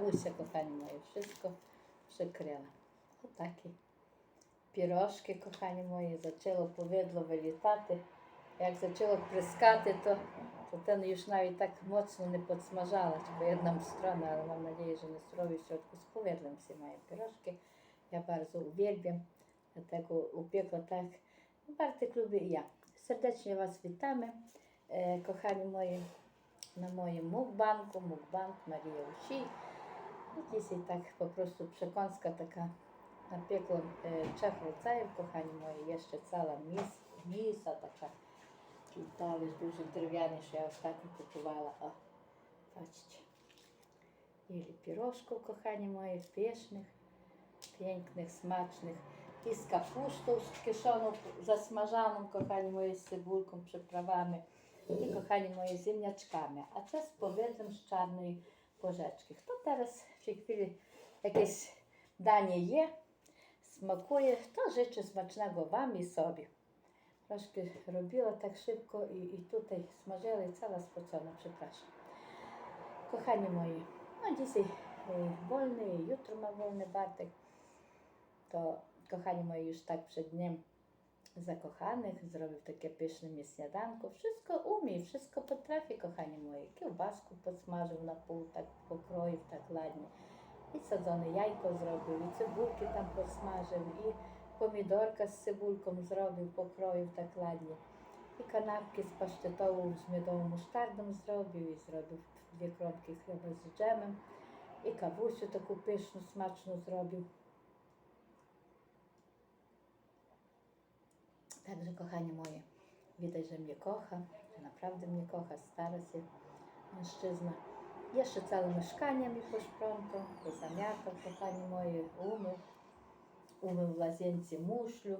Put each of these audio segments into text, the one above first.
кавуся, кохані мої, wszystko przykryła. Отакі пірожки, кохані мої, зачало повидло вилітати. Як зачало прискати, то, то ten już навіть так моцно не підсмажалась по одному сторону, але mam nadzieję, że nie surowy w środku z powidlem всі мої пірожки. Я bardzo uwielbiam, dlatego upiekła tak. Bartek lubię i ja. Serdecznie Was witamy, e, kochani moi, na moim mukbanku, mukbank Maria Usi. A dzisiaj tak po prostu przekąska taka napiekłam trzech e, rodzajów, kochani moi, jeszcze cała mis, misa taka, czyli talerz duży drewniany, że ja ostatnio kupowała, o, patrzcie. Mieli pierożków, kochani moi, pysznych, pięknych, smacznych. I z kapustą z kieszoną, zasmażaną, kochani moi, z cebulką, przyprawami i kochani moi, ziemniaczkami, a teraz powiedzmy z czarnej porzeczki. Хто teraz w tej chwili jakieś danie je, smakuje, to życzę smacznego Wam i sobie. Трошки робила так швидко і, і тут і смажила і ціла спочона, przepraszam. Kochani moi, no dzisiaj e, wolny, jutro ma wolny Bartek. To kochani moi już tak przed dniem zakochanych zrobił takie pyszne mi śniadanko. Wszystko umie, wszystko potrafi, kochani moi. Kiełbasku podsmażył na pół, tak pokroił, tak ładnie. I sadzone jajko zrobił, i cebulki tam podsmażył, i pomidorka z cebulką zrobił, pokroił tak ładnie. I kanapki z pasztetową, z miodową musztardą zrobił i zrobił dwie kromki chleba z dżemem. I kawusiu taką pyszną, smaczną zrobił. Także kochani moje, widać, że mnie kocha, że naprawdę mnie kocha, stara się mężczyzna. Jeszcze całe mieszkanie mi poszprzątał, pozamiatał, kochani moje, umył. Umył w łazience muszlu,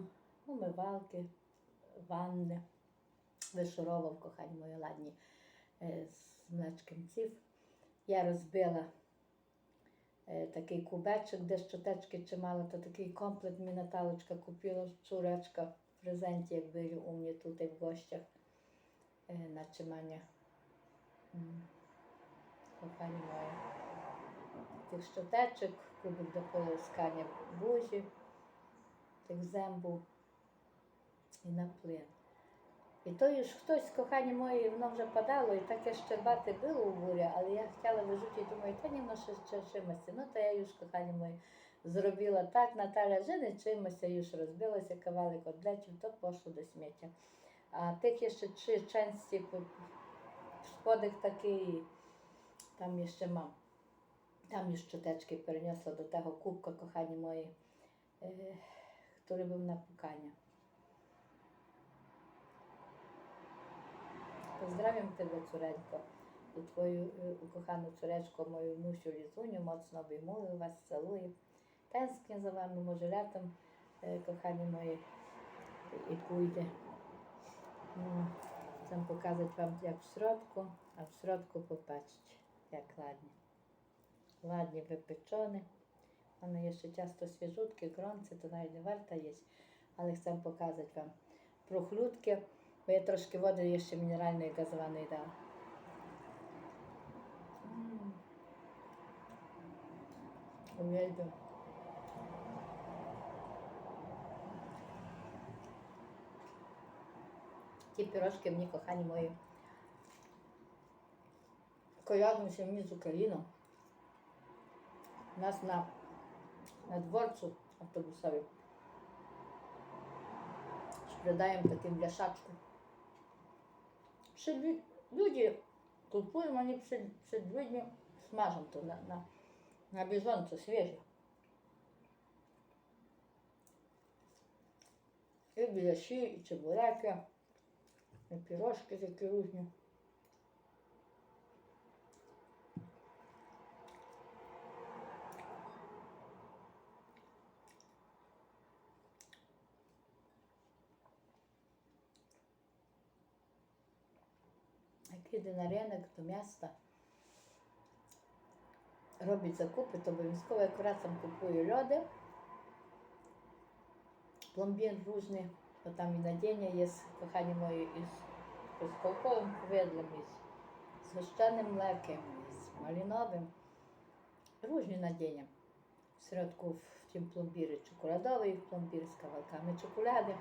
umywalki, wanny. Вишуровав, кохані мої ладні, е, з млечком ців. Я розбила е, такий кубечок, де щотечки чимало, то такий комплект мені Наталочка купила цуречка презенті, як були у мене тут і в гостях е, на чимання. М, Кохані мої. Тих щотечок, кубик до полоскання бужі, тих зембу і на плин. І то ж хтось, кохані мої, воно вже падало, і таке щербати було у бурі, але я хотіла вижути, думаю, та ні, воно ще чимось. Ну, то я ж, кохані мої, зробила так, Наталя вже не чимось, я ж розбилася, кавалик одлечив, то пошло до сміття. А тих є ще три часті по такий, там ще мам. Там ще течки перенесла до того кубка, кохані мої, е, який був на пукання. Pozdrawiam Ciebie, córeńko, i Twoją y, ukochaną córeczko, moją Nusiu Lizuniu, mocno obejmuję Was, całuję. Tęsknię za Wami, może latem, e, kochani moi, i pójdę. Mm, Chcę pokazać Wam jak w środku, a w środku popatrzcie, jak ładnie. Ładnie wypieczony. One jeszcze ciasto świeżutkie, gorące, to nawet nie warto jeść, ale chcę pokazać Wam próchlutkie, bo ja troszkę wody Ті пірожки мені, кохані мої, kojarzą мені з Україною. У нас на, на дворцу автобусові спродаємо таким. Przed, lu- ludzie kupują, oni przed, przed ludźmi smażą to na, na, na bieżąco, świeże. I і чебуреки, і пірожки такі різні. Jak jedę na rynek do miasta, robić zakupy, to obowiązkowo akurat tam kupuję lody, plombier różny, tam i nadzienie jest, kochani moi, i z, z kołkowym powidłem, i z, z łuszczanym mlekiem, i z malinowym. różnie nadzienia. W środku w tym plombiry czekoladowej, plombiry z kawałkami czekolady.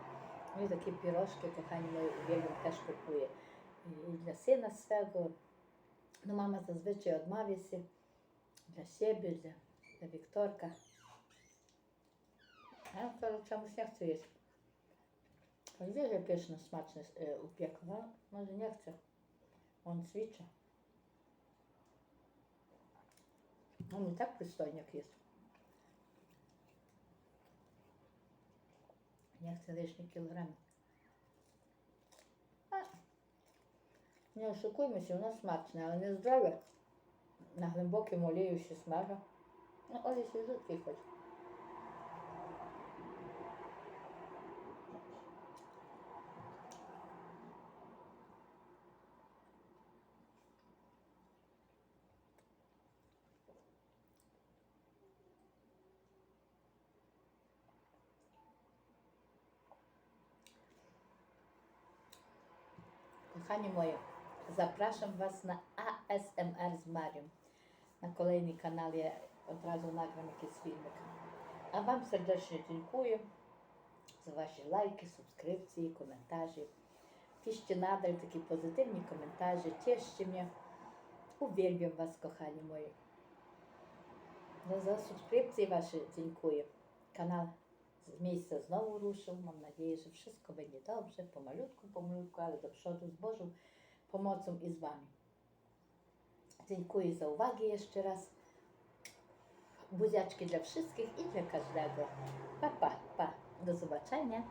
No i takie pierożki, kochani moi, uwielbiam, też kupuję i dla syna swego. No mama zazwyczaj odmawia się dla siebie, dla, dla Wiktorka. A ja to czemuś nie chcę jeść. On wie, że pyszne, smaczne e, upiekł, no może nie chce. On ćwiczy. On i tak przystojniak jest. Nie chce lишні kilogramy. A, nie oszukujmy się, ono smaczne, ale nie Kochani moje, zapraszam Was na ASMR z Marią. Na kolejny kanał ja od razu nagram jakiś filmik. A Wam serdecznie dziękuję za Wasze lajki, subskrypcje, komentarze. Piszcie nadal takie pozytywne komentarze, cieszcie mnie. Uwielbiam Was, kochani moi. No za subskrypcje Wasze dziękuję. Kanał z miejsca znowu ruszył. Mam nadzieję, że wszystko będzie dobrze, pomalutku, pomalutku, ale do przodu z Bożą pomocą i z Wami. Dziękuję za uwagę jeszcze raz. Buziaczki dla wszystkich i dla każdego. Pa, pa, pa. Do zobaczenia.